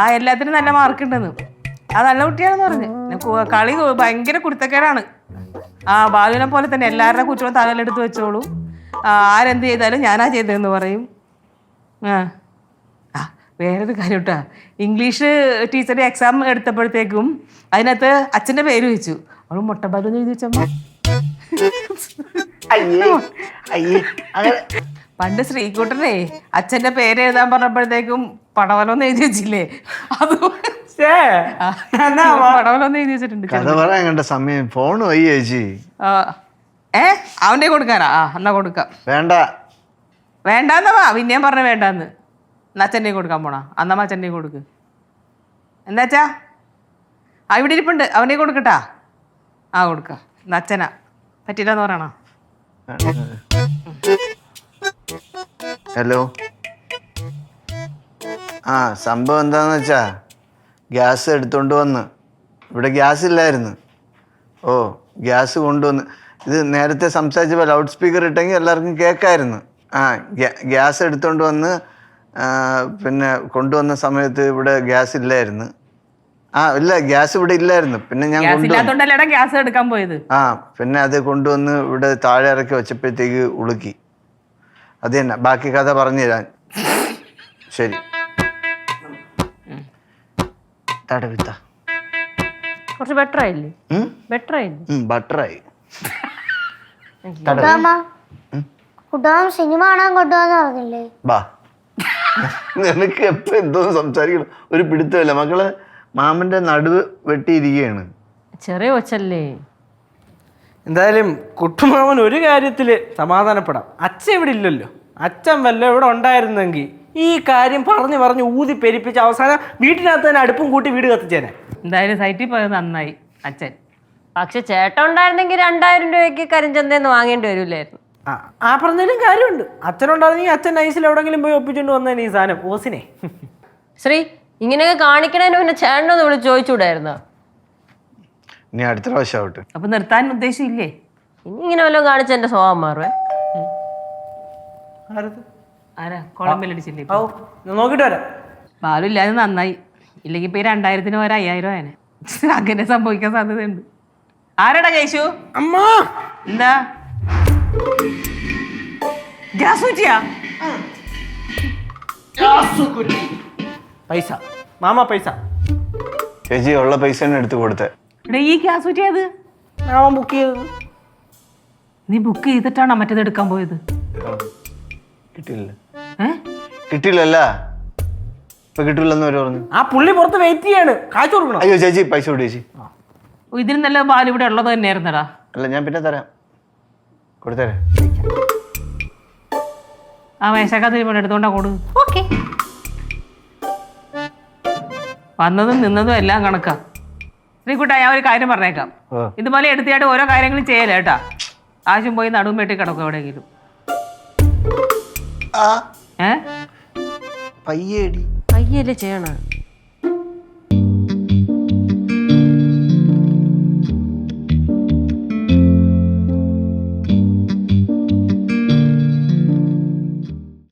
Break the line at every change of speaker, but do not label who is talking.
ആ എല്ലാത്തിനും നല്ല മാർക്ക് ഉണ്ടെന്ന്. ആ നല്ല കുട്ടിയാണെന്ന് പറഞ്ഞു. കളി ഭയങ്കര കുരുത്തക്കേടാണ്. ആ ബാലുവിനെ പോലെ തന്നെ എല്ലാവരുടെ കുറ്റവും തലയിലെടുത്ത് വെച്ചോളൂ. ആരെന്ത് ചെയ്താലും ഞാനാ ചെയ്തതെന്ന് പറയും. ആ. ആ വേറൊരു കാര്യം കേട്ടാ ഇംഗ്ലീഷ് ടീച്ചറുടെ എക്സാം എടുത്തപ്പോഴത്തേക്കും അതിനകത്ത് അച്ഛന്റെ പേര് വെച്ചു. അവൾ മുട്ടബാലു എന്ന് എഴുതി വെച്ചമ്മ.
അയ്യേ അയ്യേ. അങ്ങനെ
പണ്ട് ശ്രീകുട്ടനെ അച്ഛന്റെ പേര് എഴുതാൻ പറഞ്ഞപ്പോഴത്തേക്കും പടവലൊന്നും എഴുതി വെച്ചില്ലേ? അത് എഴുതി വെച്ചിട്ടുണ്ട്
കഥ പറയാൻ കണ്ട സമയം. ഫോൺ ചേച്ചി.
ഏ അവന്റെ കൊടുക്കാനാ? ആ എന്നാ കൊടുക്കാം.
വേണ്ട.
വേണ്ടാന്നവാ വാ. പിന്നെയും പറഞ്ഞ വേണ്ടാന്ന്. എന്നാ അച്ഛന്റെ കൊടുക്കാൻ പോണാ? അന്നമ്മ അച്ഛന്റെ കൊടുക്ക്. എന്താച്ചാ ആ ഇവിടെ ഇരിപ്പുണ്ട്. അവനെ കൊടുക്കട്ടാ? ആ കൊടുക്ക. എന്നാ അച്ഛനാ. പറ്റില്ലെന്ന് പറയണോ?
ഹലോ. ആ സംഭവം എന്താണെന്ന് വെച്ചാൽ ഗ്യാസ് എടുത്തുകൊണ്ട് വന്ന്. ഇവിടെ ഗ്യാസ് ഇല്ലായിരുന്നു. ഓ ഗ്യാസ് കൊണ്ടുവന്ന്. ഇത് നേരത്തെ സംസാരിച്ചപ്പോൾ ലൗഡ് സ്പീക്കർ ഇട്ടെങ്കിൽ എല്ലാവർക്കും കേൾക്കായിരുന്നു ആ ഗ്യാസ് എടുത്തുകൊണ്ട് വന്ന് പിന്നെ കൊണ്ടുവന്ന സമയത്ത് ഇവിടെ ഗ്യാസ് ഇല്ലായിരുന്നു. ആ ഇല്ല ഗ്യാസ് ഇവിടെ ഇല്ലായിരുന്നു. പിന്നെ ഞാൻ
ഗ്യാസ് എടുക്കാൻ പോയത്?
ആ പിന്നെ അത് കൊണ്ടുവന്ന് ഇവിടെ താഴെ ഇറക്കി വെച്ചപ്പോഴത്തേക്ക് ഉളുക്കി. അത് തന്നെ. ബാക്കി കഥ പറഞ്ഞു തരാൻ. ശരി. തടവിത്ത
കുറച്ച് ബെറ്റർ ആയില്ലേ? ബെറ്റർ ആയില്ലേ?
ബട്ടറായി
സിനിമ കാണാൻ പറഞ്ഞില്ലേ?
ബാ. നിനക്ക് എപ്പോ എന്തോന്ന് സംസാരിക്കണം? ഒരു പിടുത്തമില്ല. മക്കൾ മാമന്റെ നടുവ് വെട്ടിയിരിക്കുകയാണ്.
ചെറിയ കൊച്ചല്ലേ.
എന്തായാലും കുട്ടുമാമൻ ഒരു കാര്യത്തിൽ സമാധാനപ്പെടാം. അച്ഛൻ ഇവിടെ ഇല്ലല്ലോ. അച്ഛൻ വല്ല ഇവിടെ ഉണ്ടായിരുന്നെങ്കിൽ ഈ കാര്യം പറഞ്ഞു പറഞ്ഞ് ഊതി പെരിപ്പിച്ച് അവസാനം വീട്ടിനകത്ത് തന്നെ അടുപ്പും കൂട്ടി വീട് കത്തിച്ചേനെ.
എന്തായാലും സൈറ്റിൽ പോയത് നന്നായി അച്ഛൻ.
പക്ഷെ ചേട്ടൻ ഉണ്ടായിരുന്നെങ്കിൽ രണ്ടായിരം രൂപയ്ക്ക് കരിഞ്ചന്തന്ന് വാങ്ങേണ്ടി വരില്ലായിരുന്നു
ആ ആ പറഞ്ഞാലും കാര്യമുണ്ട്. അച്ഛനുണ്ടായിരുന്നെങ്കിൽ അച്ഛൻ നൈസിൽ എവിടെങ്കിലും പോയി ഒപ്പിച്ചുകൊണ്ട് വന്നേനെ ഈ സാധനം. ഓസിനെ.
ശ്രീ ഇങ്ങനെയൊക്കെ കാണിക്കണേന് പിന്നെ ചേട്ടനൊന്ന് വിളിച്ച് ചോദിച്ചുകൂടായിരുന്നോ
ഇനി അടുത്ത പ്രാവശ്യം ആവട്ടെ.
അപ്പൊ നിർത്താൻ ഉദ്ദേശമില്ലേ?
ഇനി ഇങ്ങനെ വല്ലതും കാണിച്ച എന്റെ സ്വഭാവം മാറുവേ.
ആരാ? കുളമ്പലടിച്ചില്ലേ
നോക്കിട്ട് വരാം.
ബാലു ഇല്ലാതെ നന്നായി. ഇല്ലെങ്കിൽ ഇപ്പൊ ഈ രണ്ടായിരത്തിന് ഒരു അയ്യായിരം ആയനെ. അങ്ങനെ സംഭവിക്കാൻ സാധ്യതയുണ്ട്. ആരാടാ ജയിച്ചു
അമ്മ!
എന്താ? ഗ്യാസ് കുറ്റിയാ
പൈസ. മാമ പൈസ.
ചേച്ചി ഉള്ള പൈസ തന്നെ എടുത്ത് കൊടുത്തേ.
എടാ ഈ ഗ്യാസ്
ബുക്ക് ചെയ്തത്.
നീ ബുക്ക് ചെയ്തിട്ടാണോ മറ്റേത് എടുക്കാൻ പോയത്?
കിട്ടില്ല
ഏ?
ഇപ്പൊ കിട്ടില്ലെന്ന് പറഞ്ഞു.
ആ പുള്ളി പുറത്ത് വെയിറ്റ് ചെയ്യാണ്. കാശ് കൊടുക്കണം.
അയ്യോ ചേച്ചി പൈസ കൊടു ചേച്ചി.
ഓ, ഇതിന് നല്ല ബാലു ഇവിടെ ഉള്ളത് തന്നെയായിരുന്നടാ.
അല്ല ഞാൻ പിന്നെ തരാം. കൊടുത്തരാം.
ആ മേശക്കകത്ത് ഇവിടെ എടുത്തോണ്ടാ കൊടു.
ഓക്കെ
വന്നതും നിന്നതും എല്ലാം കണക്കാ. ശ്രീകുട്ട ഞാൻ ഒരു കാര്യം പറഞ്ഞേക്കാം. ഇതുപോലെ എടുത്തിയായിട്ട് ഓരോ കാര്യങ്ങളും ചെയ്യല കേട്ടാ? ആശും പോയി നടുവും വെട്ടി കിടക്കും എവിടെയെങ്കിലും ഏ?
പയ്യേടി.
പയ്യല്ലേ ചെയ്യണ